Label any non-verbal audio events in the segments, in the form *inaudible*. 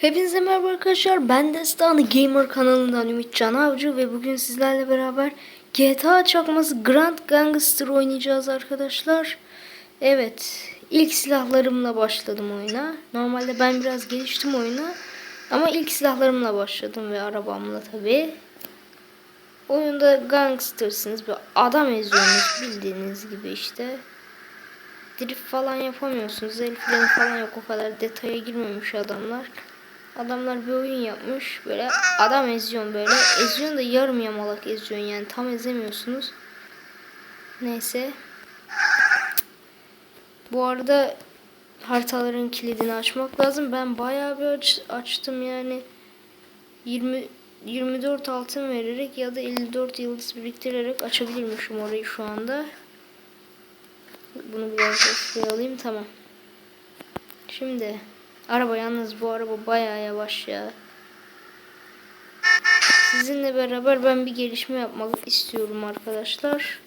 Hepinize merhaba arkadaşlar. Ben Destanı Gamer kanalından Ümit Can Avcı ve bugün sizlerle beraber GTA çakması Grand Gangster oynayacağız arkadaşlar. Evet, ilk silahlarımla başladım oyuna. Normalde ben biraz geliştim oyuna ama ilk silahlarımla başladım ve arabamla tabii. Oyunda gangstersınız, böyle adam eziyorsunuz bildiğiniz gibi işte. Drift falan yapamıyorsunuz. El freni falan yok o kadar detaya girmemiş adamlar. Adamlar bir oyun yapmış. Böyle adam eziyorsun böyle. Eziyorsun da yarım yamalak eziyorsun yani. Tam ezemiyorsunuz. Neyse. Bu arada haritaların kilidini açmak lazım. Ben bayağı bir aç, açtım yani. 20 24 altın vererek ya da 54 yıldız biriktirerek açabilirmişim orayı şu anda. Bunu biraz alayım tamam. Şimdi araba yalnız bu araba bayağı yavaş ya. Sizinle beraber ben bir gelişme yapmak istiyorum arkadaşlar.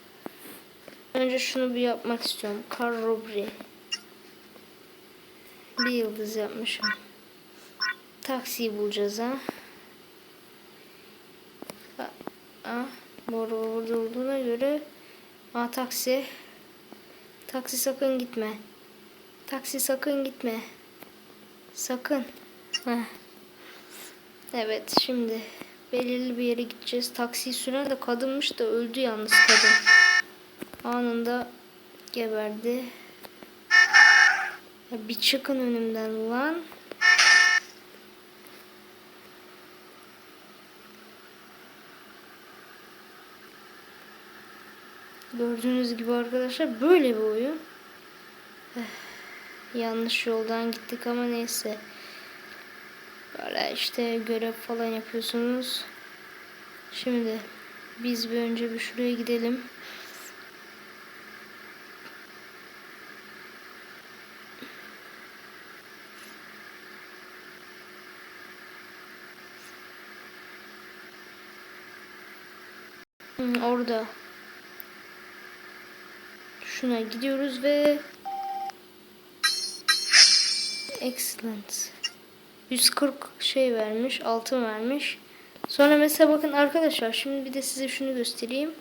Önce şunu bir yapmak istiyorum. Car robbery. Bir yıldız yapmışım. Taksiyi bulacağız ha. Ha. Bu araba burada olduğuna göre. Ha taksi. Taksi sakın gitme. Taksi sakın gitme. Sakın. Heh. Evet şimdi belirli bir yere gideceğiz. Taksiyi süren de kadınmış da öldü yalnız kadın. Anında geberdi. Ya bir çıkın önümden lan. Gördüğünüz gibi arkadaşlar böyle bir oyun. Eh, yanlış yoldan gittik ama neyse. Böyle işte görev falan yapıyorsunuz. Şimdi biz bir önce bir şuraya gidelim. Orada. Şuna gidiyoruz ve excellent. 140 şey vermiş, altın vermiş. Sonra mesela bakın arkadaşlar şimdi bir de size şunu göstereyim.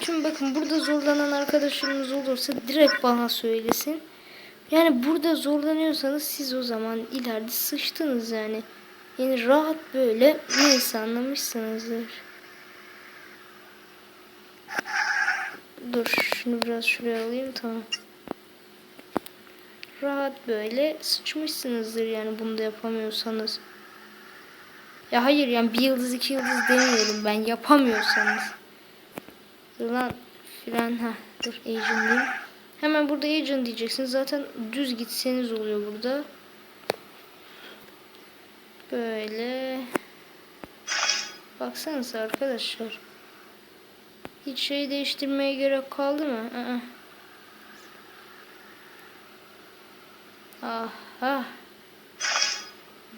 Şimdi bakın burada zorlanan arkadaşlarımız olursa direkt bana söylesin. Yani burada zorlanıyorsanız siz o zaman ileride sıçtınız yani. Yani rahat böyle neyse anlamışsınızdır. Dur şunu biraz şuraya alayım tamam. Rahat böyle sıçmışsınızdır yani bunu da yapamıyorsanız. Ya hayır yani bir yıldız iki yıldız demiyorum ben yapamıyorsanız. Lan fren ha dur agent diyeyim. Hemen burada agent diyeceksiniz zaten düz gitseniz oluyor burada. Böyle. Baksanıza arkadaşlar. Hiç şey değiştirmeye gerek kaldı mı? Aa. Aha.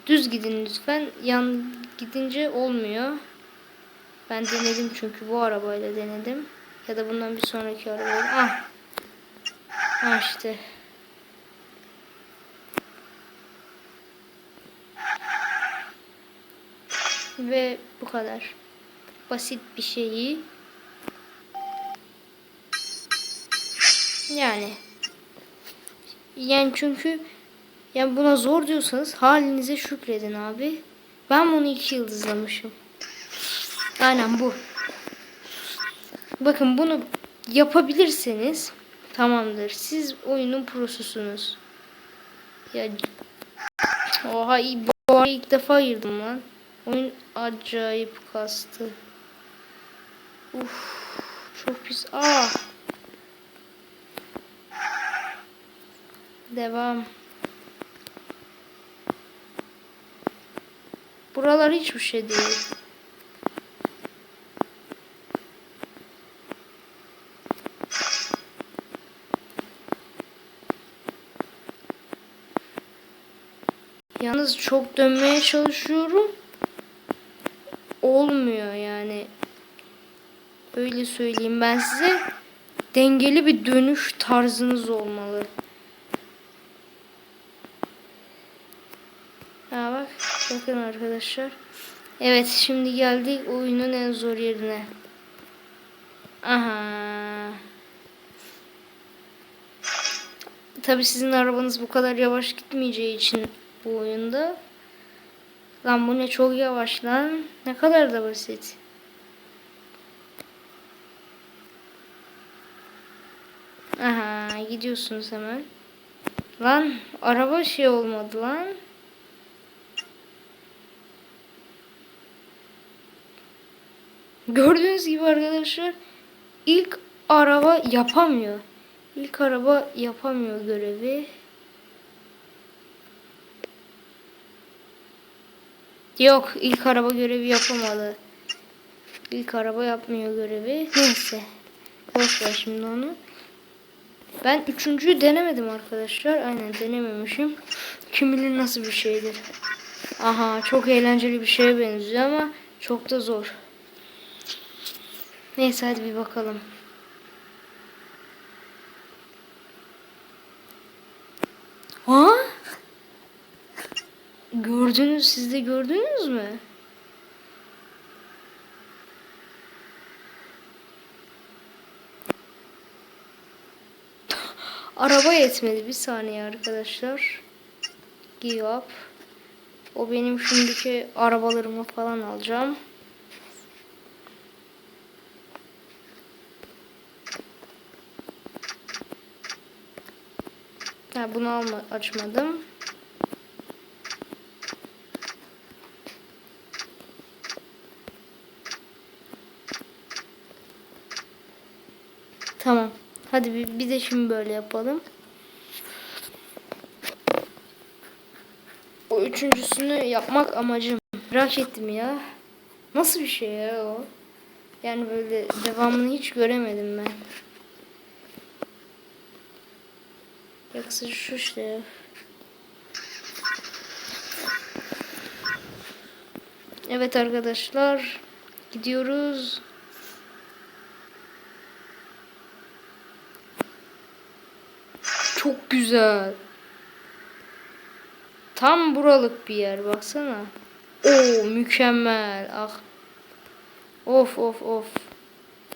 Düz gidin lütfen. Yan gidince olmuyor. Ben denedim çünkü bu arabayla denedim. Ya da bundan bir sonraki arabayla. Ah. Ah. Ve bu kadar. Basit bir şeyi. Yani. Yani çünkü yani buna zor diyorsanız halinize şükredin abi. Ben bunu iki yıldızlamışım. Aynen bu. Bakın bunu yapabilirseniz tamamdır. Siz oyunun prosusunuz. Ya Oha bu ilk defa girdim lan. Oyun acayip kastı. Uf, çok pis. Aa. Devam. Buralar hiçbir şey değil. Yalnız çok dönmeye çalışıyorum. Olmuyor yani. Öyle söyleyeyim ben size. Dengeli bir dönüş tarzınız olmalı. Ha bak bakın arkadaşlar. Evet şimdi geldik oyunun en zor yerine. Aha. Tabi sizin arabanız bu kadar yavaş gitmeyeceği için bu oyunda. Lan bu ne çok yavaş lan. Ne kadar da basit. Aha gidiyorsunuz hemen. Lan araba şey olmadı lan. Gördüğünüz gibi arkadaşlar ilk araba yapamıyor. İlk araba yapamıyor görevi. Yok ilk araba görevi yapamadı. İlk araba yapmıyor görevi. Neyse. Boş şimdi onu. Ben üçüncüyü denemedim arkadaşlar. Aynen denememişim. Kim bilir nasıl bir şeydir. Aha çok eğlenceli bir şeye benziyor ama çok da zor. Neyse hadi bir bakalım. Ha? Gördünüz siz de gördünüz mü? Araba yetmedi bir saniye arkadaşlar. Give up. O benim şimdiki arabalarımı falan alacağım. Ha, bunu alma, açmadım. Tamam. Hadi bir, bir de şimdi böyle yapalım. O üçüncüsünü yapmak amacım. Merak ettim ya. Nasıl bir şey ya o? Yani böyle devamını hiç göremedim ben. Yoksa şu işte. Evet arkadaşlar. Gidiyoruz. Çok güzel. Tam buralık bir yer baksana. Oo mükemmel. Ah. Of of of.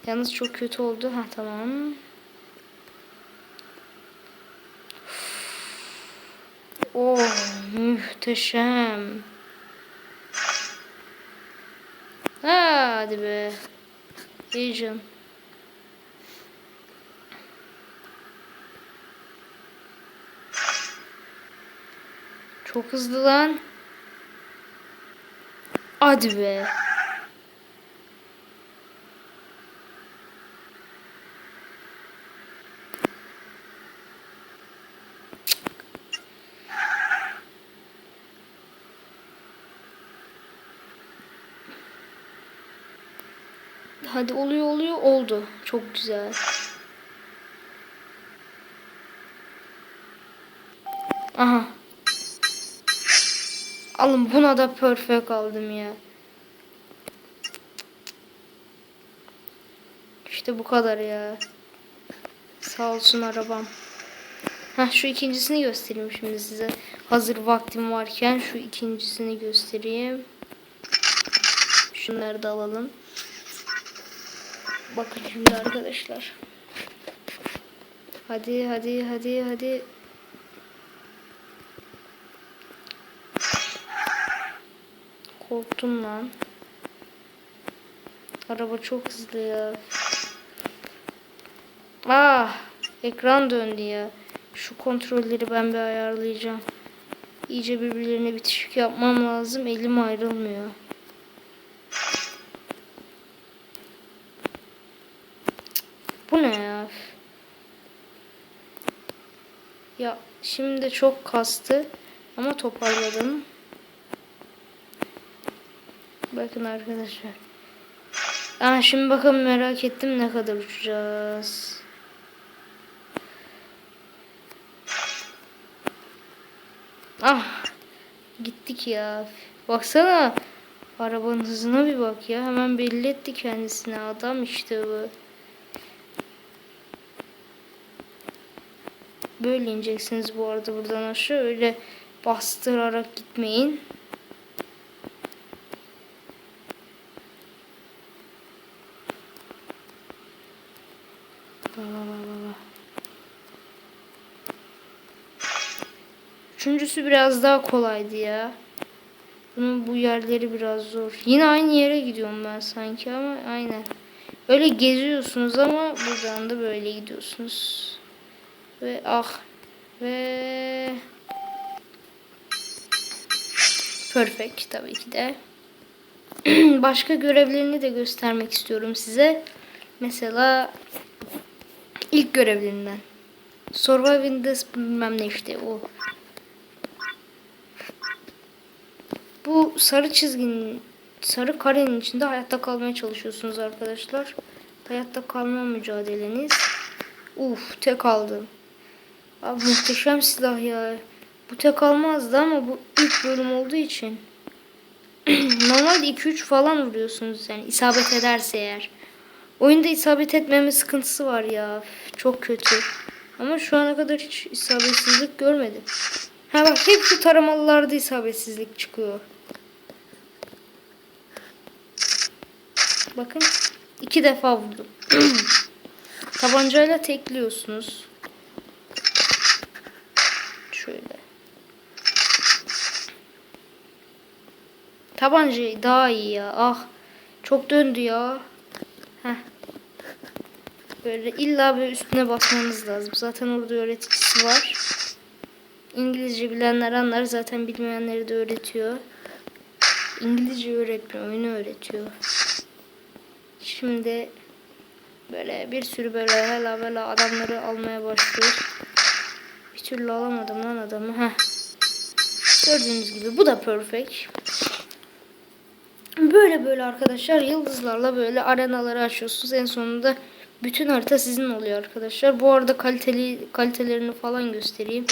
Yalnız çok kötü oldu. Ha tamam. Oh muhteşem. Hadi be. Heyecan. Çok hızlı lan. Hadi be. Hadi oluyor oluyor oldu. Çok güzel. Aha. Alın buna da perfect aldım ya. İşte bu kadar ya. Sağ olsun arabam. Heh, şu ikincisini göstereyim şimdi size. Hazır vaktim varken şu ikincisini göstereyim. Şunları da alalım. Bakın şimdi arkadaşlar. Hadi hadi hadi hadi. Korktum lan. Araba çok hızlı ya. Ah, ekran döndü ya. Şu kontrolleri ben bir ayarlayacağım. İyice birbirlerine bitişik yapmam lazım. Elim ayrılmıyor. Bu ne ya? Ya şimdi çok kastı ama toparladım. Bakın arkadaşlar. Aa, şimdi bakalım merak ettim ne kadar uçacağız. Ah gittik ya. Baksana arabanın hızına bir bak ya. Hemen belli etti kendisine. Adam işte bu. Böyle ineceksiniz bu arada buradan aşağı. Öyle Bastırarak gitmeyin. Üçüncüsü biraz daha kolaydı ya. Bunun bu yerleri biraz zor. Yine aynı yere gidiyorum ben sanki ama aynen. Öyle geziyorsunuz ama buradan da böyle gidiyorsunuz. Ve ah ve perfect tabii ki de. *clears throat* Başka görevlerini de göstermek istiyorum size. Mesela ilk görevlerinden. Survive in this bilmem ne işte o. Bu sarı çizginin sarı karenin içinde hayatta kalmaya çalışıyorsunuz arkadaşlar. Hayatta kalma mücadeleniz. Uf tek aldım. Abi muhteşem silah ya. Bu tek almazdı ama bu ilk bölüm olduğu için. *clears throat* Normalde 2-3 falan vuruyorsunuz yani isabet ederse eğer. Oyunda isabet etmeme sıkıntısı var ya. Çok kötü. Ama şu ana kadar hiç isabetsizlik görmedim. Ha bak hep şu taramalılarda isabetsizlik çıkıyor. Bakın iki defa vurdum. *clears throat* Tabancayla tekliyorsunuz. Şöyle. Tabancayı daha iyi ya. Ah. Çok döndü ya. Heh. Böyle illa bir üstüne basmanız lazım. Zaten orada öğreticisi var. İngilizce bilenler anlar. Zaten bilmeyenleri de öğretiyor. İngilizce öğretmiyor. Oyunu öğretiyor. Şimdi böyle bir sürü böyle hela böyle adamları almaya başlıyor. Bir türlü alamadım lan adamı. Heh. Gördüğünüz gibi bu da perfect. Böyle böyle arkadaşlar yıldızlarla böyle arenaları açıyorsunuz. En sonunda bütün harita sizin oluyor arkadaşlar. Bu arada kaliteli kalitelerini falan göstereyim.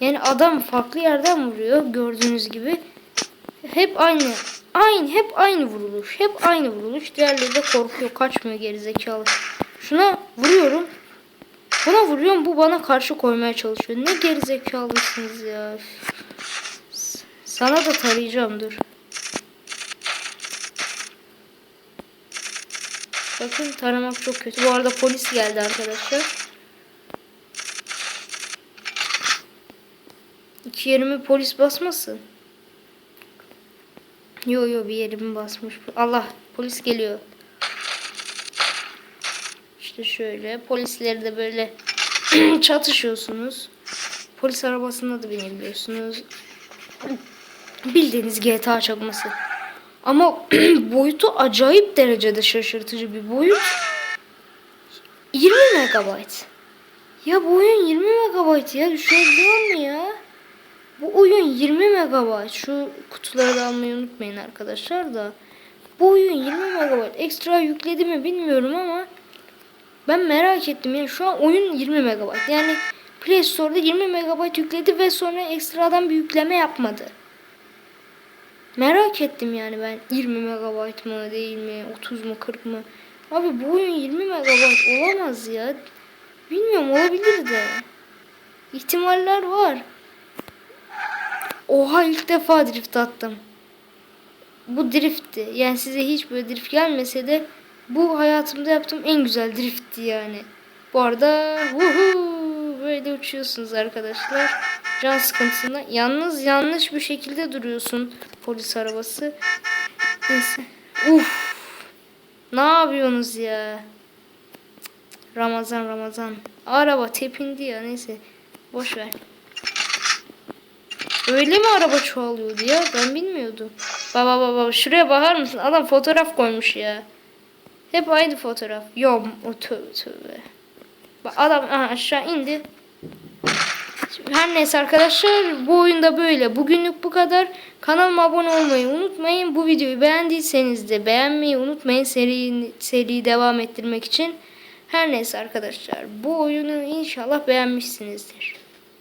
Yani adam farklı yerden vuruyor gördüğünüz gibi. Hep aynı. Aynı hep aynı vuruluş. Hep aynı vuruluş. Diğerleri de korkuyor, kaçmıyor gerizekalı. Şuna vuruyorum. Buna vuruyorum bu bana karşı koymaya çalışıyor. Ne gerizekalısınız ya. Sana da tarayacağım dur. Bakın taramak çok kötü. Bu arada polis geldi arkadaşlar. İki yerimi polis basmasın. Yo yo bir yerimi basmış. Allah polis geliyor. İşte şöyle polisleri de böyle *clears throat* çatışıyorsunuz. Polis arabasına da binebiliyorsunuz. Bildiğiniz GTA çakması. Ama *clears throat* boyutu acayip derecede şaşırtıcı bir boyut. 20 megabayt. Ya bu oyun 20 megabayt ya düşünebiliyor mu ya? Bu oyun 20 megabayt. Şu kutuları almayı unutmayın arkadaşlar da. Bu oyun 20 megabayt. Ekstra yükledi mi bilmiyorum ama ben merak ettim. Yani şu an oyun 20 megabayt. Yani Play Store'da 20 megabayt yükledi ve sonra ekstradan bir yükleme yapmadı. Merak ettim yani ben 20 megabayt mı değil mi 30 mu 40 mı? Abi bu oyun 20 megabayt olamaz ya. Bilmiyorum olabilir de. İhtimaller var. Oha ilk defa drift attım. Bu driftti. Yani size hiç böyle drift gelmese de bu hayatımda yaptığım en güzel driftti yani. Bu arada vuhu, böyle uçuyorsunuz arkadaşlar. Can sıkıntısında. Yalnız yanlış bir şekilde duruyorsun polis arabası. Neyse. Uf. Ne yapıyorsunuz ya? Ramazan Ramazan. Araba tepindi ya neyse. Boş ver. Öyle mi araba çoğalıyordu ya? Ben bilmiyordum. Baba baba şuraya bakar mısın? Adam fotoğraf koymuş ya. Hep aynı fotoğraf. Yok tövbe tövbe. Adam aşağı indi. Her neyse arkadaşlar bu oyunda böyle. Bugünlük bu kadar. Kanalıma abone olmayı unutmayın. Bu videoyu beğendiyseniz de beğenmeyi unutmayın. Seri, seriyi devam ettirmek için. Her neyse arkadaşlar bu oyunu inşallah beğenmişsinizdir.